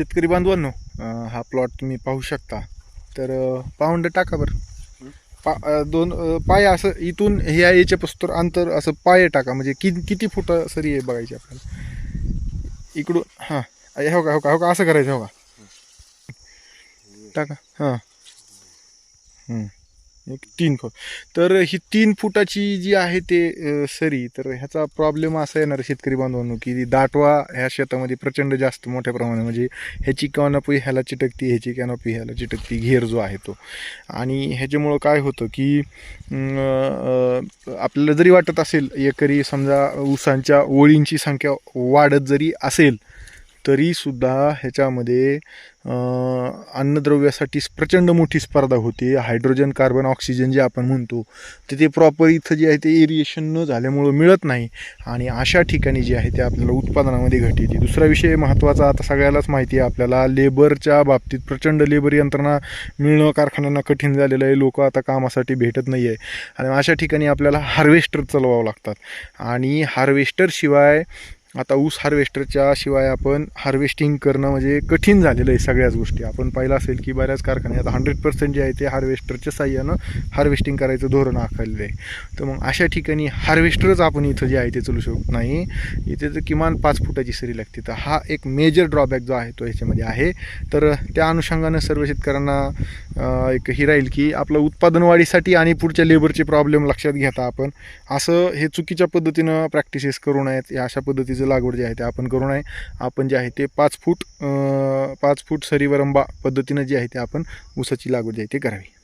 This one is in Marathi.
शेतकरी बांधवांनो हा प्लॉट तुम्ही पाहू शकता. तर अं, पाऊंड टाका बरं. पा अं, दोन अं, पाय असं इथून ह्या याच्या पस्तोर अंतर असं पाय टाका. म्हणजे कि किती फुट सरी आहे बघायची आपल्याला. इकडून हां हे हो का हो का हो का असं करायचं हो का? टाका हां. हम्म. एक तीन फूट. तर ही तीन फुटाची जी आहे ते सरी तर ह्याचा प्रॉब्लेम असा येणार शेतकरी बांधवांनो की दाटवा ह्या शेतामध्ये प्रचंड जास्त मोठ्या प्रमाणात म्हणजे ह्याची कॅनॉपी ह्याला चिटकती ह्याची कॅनॉपी ह्याला चिटकती घेर जो आहे तो. आणि ह्याच्यामुळं काय होतं की आपल्याला जरी वाटत असेल एकरी समजा ऊसांच्या ओळींची संख्या वाढत जरी असेल तरीसुद्धा ह्याच्यामध्ये अन्नद्रव्यासाठी प्रचंड मोठी स्पर्धा होते. हायड्रोजन कार्बन ऑक्सिजन जे आपण म्हणतो तर ते प्रॉपर इथं जे आहे ते एरिएशन न झाल्यामुळं मिळत नाही. आणि अशा ठिकाणी जे आहे ते आपल्याला उत्पादनामध्ये घट येते. दुसरा विषय महत्त्वाचा आता सगळ्यालाच माहिती आहे आपल्याला. लेबरच्या बाबतीत प्रचंड लेबर यंत्रणा मिळणं कारखान्यांना कठीण झालेलं आहे. लोक आता कामासाठी भेटत नाही आहे. आणि अशा ठिकाणी आपल्याला हार्वेस्टर चालवावं लागतात. आणि हार्वेस्टरशिवाय आता ऊस हार्वेस्टरच्या शिवाय आपण हार्वेस्टिंग करणं म्हणजे कठीण झालेलं आहे सगळ्याच गोष्टी. आपण पाहिलं असेल की बऱ्याच कारखाने आता हंड्रेड पर्सेंट जे आहे ते हार्वेस्टरच्या साह्यानं हार्वेस्टिंग करायचं धोरण आखलेलं आहे. तर मग अशा ठिकाणी हार्वेस्टरच आपण इथं जे आहे ते चालू शकत नाही. इथे तर किमान पाच फुटाची सरी लागते. तर हा एक मेजर ड्रॉबॅक जो आहे तो ह्याच्यामध्ये आहे. तर त्या अनुषंगानं सर्व शेतकऱ्यांना एक ही राहील की आपलं उत्पादन वाढीसाठी आणि पुढच्या लेबरचे प्रॉब्लेम लक्षात घेता आपण. असं हे चुकीच्या पद्धतीनं प्रॅक्टिसेस करू नयेत. या अशा पद्धतीचं लागवड जे आहे ते आपण करू नये. आपण जे आहे ते पाच फूट पाच फूट सरीवरंबा पद्धतीनं जे आहे ते आपण ऊसाची लागवड जी आहे ते करावी.